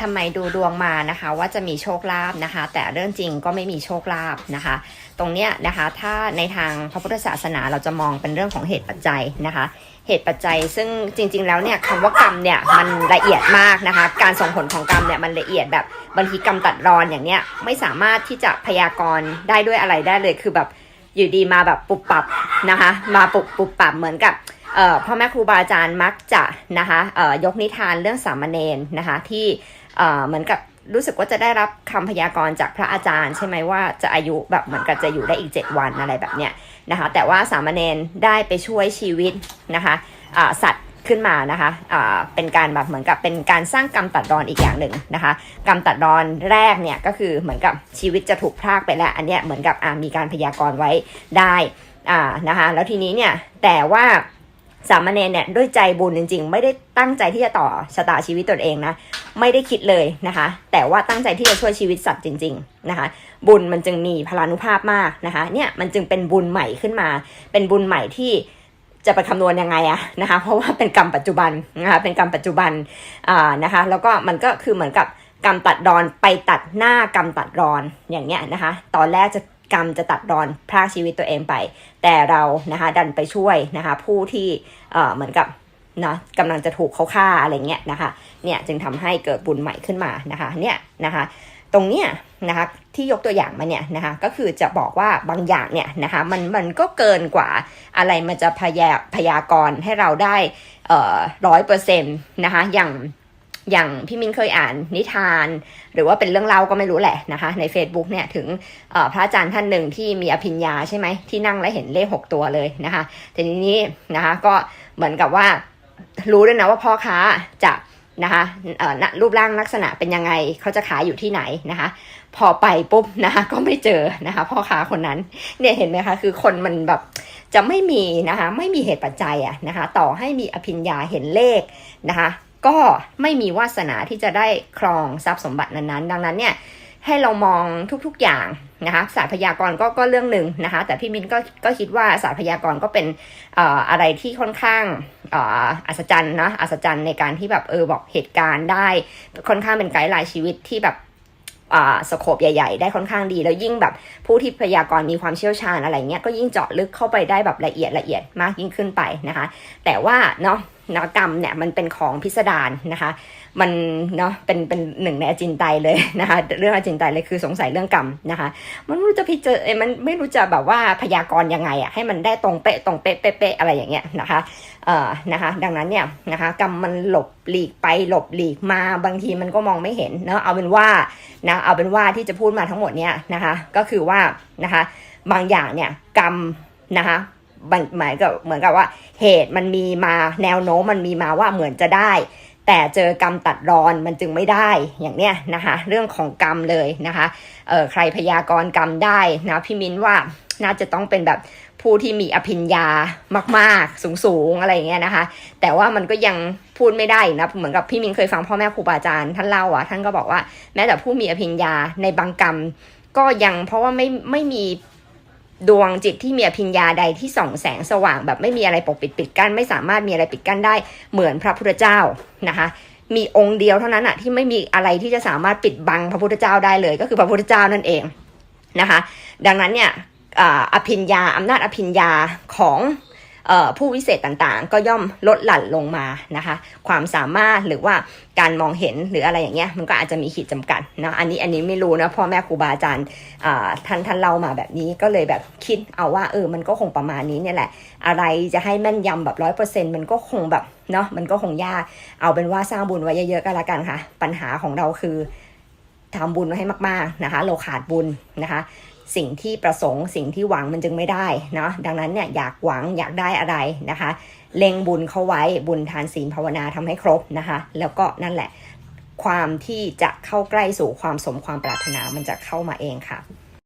ทำไมดูดวงมานะคะว่าจะมีโชคลาภนะคะ แต่เรื่องจริงก็ไม่มีโชคลาภนะคะ ตรงเนี้ยนะคะถ้าในทางพระพุทธศาสนาเราจะมองเป็นเรื่องของเหตุปัจจัยนะคะ เหตุปัจจัยซึ่งจริง ๆ แล้วเนี่ยคำว่ากรรมเนี่ยมันละเอียดมากนะคะ การส่งผลของกรรมเนี่ยมันละเอียดแบบบางทีกรรมตัดรอนอย่างเนี้ยไม่สามารถที่จะพยากรณ์ได้ด้วยอะไรได้เลยคือแบบอยู่ดีมาแบบปุบปับนะคะ มาปุบปุบปับเหมือนกับ พ่อแม่ครูบาอาจารย์มักจะนะคะยกนิทานเรื่องสามเณรนะคะที่เหมือนกับรู้สึกว่าจะได้รับคำพยากรณ์จากพระอาจารย์ ใช่ไหมว่าจะอายุแบบเหมือนกับจะอยู่ได้อีก 7 วันอะไรแบบเนี้ยนะคะแต่ว่าสามเณรได้ไปช่วยชีวิตนะคะสัตว์ขึ้นมานะคะอ่าเป็นการแบบเหมือนกับเป็นการสร้างกรรมตัดรอนอีกอย่างหนึ่งนะคะกรรมตัดรอนแรกเนี่ยก็คือเหมือนกับชีวิตจะถูกพรากไปแล้ว อันเนี้ยเหมือนกับมีการพยากรณ์ไว้ได้นะคะแล้วทีนี้เนี่ยแต่ว่า สามเณรเนี่ยด้วยใจบุญจริง ๆ ไม่ได้ตั้งใจที่จะต่อชะตาชีวิตตนเองนะ ไม่ได้คิดเลยนะคะ แต่ว่าตั้งใจที่จะช่วยชีวิตสัตว์จริง ๆนะคะ บุญมันจึงมีพลานุภาพมากนะคะเนี่ยมันจึงเป็นบุญใหม่ขึ้นมา เป็นบุญใหม่ที่จะไปคำนวณยังไงอะนะคะ เพราะว่าเป็นกรรมปัจจุบันนะคะเป็นกรรมปัจจุบันอ่านะคะ แล้วก็มันก็คือเหมือนกับกรรมตัดรอนไปตัดหน้ากรรมตัดรอนอย่างเงี้ยนะคะ ตอนแรกจะ กรรมจะตัดรอนพรากชีวิตตัวเองไป แต่เรานะคะดันไปช่วยนะคะผู้ที่เหมือนกับนะกำลังจะถูกเขาฆ่าอะไรเงี้ยนะคะเนี่ยจึงทำให้เกิดบุญใหม่ขึ้นมานะคะเนี่ยนะคะตรงเนี้ยนะคะที่ยกตัวอย่างมาเนี่ยนะคะก็คือจะบอกว่าบางอย่างเนี่ยนะคะมันมันก็เกินกว่าอะไรมันจะพยาพยากรณ์ให้เราได้เอ่อร้อยเปอร์เซ็นต์นะคะอย่าง อย่างพี่มินเคยอ่านนิทาน หรือว่าเป็นเรื่องเล่าก็ไม่รู้แหละนะคะ ใน Facebook เนี่ยถึงพระอาจารย์ท่านหนึ่งที่มีอภิญญาใช่ไหมที่นั่งและเห็นเลขหกตัวเลยนะคะทีนี้นะคะก็เหมือนกับว่ารู้ด้วยนะว่าพ่อค้าจะนะคะเอ่อรูปร่างลักษณะเป็นยังไงเขาจะขายอยู่ที่ไหนนะคะ พอไปปุ๊บนะคะก็ไม่เจอนะคะพ่อค้าคนนั้นเนี่ยเห็นไหมคะคือคนมันแบบจะไม่มีนะคะไม่มีเหตุปัจจัยอะนะคะต่อให้มีอภิญญาเห็นเลขนะคะ ก็ไม่มีวาสนาที่จะได้ครองทรัพย์สมบัตินั้นๆ ดังนั้นเนี่ยให้เรามองทุกๆอย่างนะคะศาสตร์พยากรณ์ก็ก็เรื่องหนึ่งนะคะ แต่พี่มินก็ก็คิดว่าศาสตร์พยากรณ์ก็เป็นออะไรที่ค่อนข้างอัศจรรย์นะอัศจรรย์ในการที่แบบเออบอกเหตุการณ์ได้ ค่อนข้างเป็นไกด์ไลน์ชีวิตที่แบบสโคปใหญ่ ๆ ได้ค่อนข้างดี แล้วยิ่งแบบผู้ที่พยากรณ์มีความเชี่ยวชาญอะไรเงี้ยก็ยิ่งเจาะลึกเข้าไปได้แบบละเอียดละเอียดมากยิ่งขึ้นไปนะคะ แต่ว่าเนาะ นกรรมเนี่ยมันเป็นของพิสดารนะคะ มันเนาะเป็นเป็นหนึ่งในอจินไตเลยนะคะ เรื่องอจินไตเลยคือสงสัยเรื่องกรรมนะคะ มันไม่รู้จะพิจารเอ้มันไม่รู้จะแบบว่าพยากรณ์ยังไงอะให้มันได้ตรงเป๊ะตรงเป๊ะเป๊ะเป๊ะอะไรอย่างเงี้ยนะคะเอ่อนะคะ ดังนั้นเนี่ยนะคะกรรมมันหลบหลีกไปหลบหลีกมาบางทีมันก็มองไม่เห็นเนาะเอาเป็นว่านะเอาเป็นว่าที่จะพูดมาทั้งหมดเนี่ยนะคะ ก็คือว่านะคะ บางอย่างเนี่ยกรรมนะคะ มันหมายกับเหมือนกับว่า เหตุมันมีมาแนวโน้มมันมีมาว่าเหมือนจะได้ แต่เจอกรรมตัดรอนมันจึงไม่ได้อย่างเนี้ยนะคะเรื่องของกรรมเลยนะคะเออใครพยากรณ์กรรมได้นะพี่มิ้นว่าน่าจะต้องเป็นแบบผู้ที่มีอภิญญามาก ๆ สูง ๆ อะไรอย่างเงี้ยนะคะ แต่ว่ามันก็ยังพูดไม่ได้นะ เหมือนกับพี่มิ้นเคยฟังพ่อแม่ครูบาอาจารย์ท่านเล่าอะ ท่านก็บอกว่าแม้แต่ผู้มีอภิญญาในบางกรรม ก็ยังเพราะว่าไม่ไม่มี ดวงจิตที่มีอภิญญาใดที่ส่องแสงสว่างแบบไม่มีอะไรปกปิดปิดกั้นไม่สามารถมีอะไรปิดกั้นได้เหมือนพระพุทธเจ้านะคะมีองค์เดียวเท่านั้นอะที่ไม่มีอะไรที่จะสามารถปิดบังพระพุทธเจ้าได้เลย ก็คือพระพุทธเจ้านั่นเองนะคะ ดังนั้นเนี่ยอภิญญาอำนาจอภิญญาของ ผู้วิเศษต่างๆ ก็ย่อมลดหลั่นลงมานะคะ ความสามารถหรือว่าการมองเห็นหรืออะไรอย่างเงี้ยมันก็อาจจะมีขีดจำกัดนะอันนี้อันนี้ไม่รู้นะพ่อแม่ครูบาอาจารย์ท่านท่านเล่ามาแบบนี้ก็เลยแบบคิดเอาว่าเออมันก็คงประมาณนี้เนี่ยแหละ อะไรจะให้แม่นยำแบบร้อยเปอร์เซ็นต์มันก็คงแบบเนาะมันก็คงยากเอาเป็นว่าสร้างบุญไว้เยอะๆก็แล้วกันค่ะ ปัญหาของเราคือ ทำบุญไว้ให้มากๆนะคะ เราขาดบุญนะคะ สิ่งที่ประสงค์สิ่งที่หวังมันจึงไม่ได้เนาะดังนั้นเนี่ยอยากหวังอยากได้อะไรนะคะ เล็งบุญเข้าไว้บุญทานศีลภาวนาทำให้ครบนะคะ แล้วก็นั่นแหละ ความที่จะเข้าใกล้สู่ความสมความปรารถนามันจะเข้ามาเองค่ะ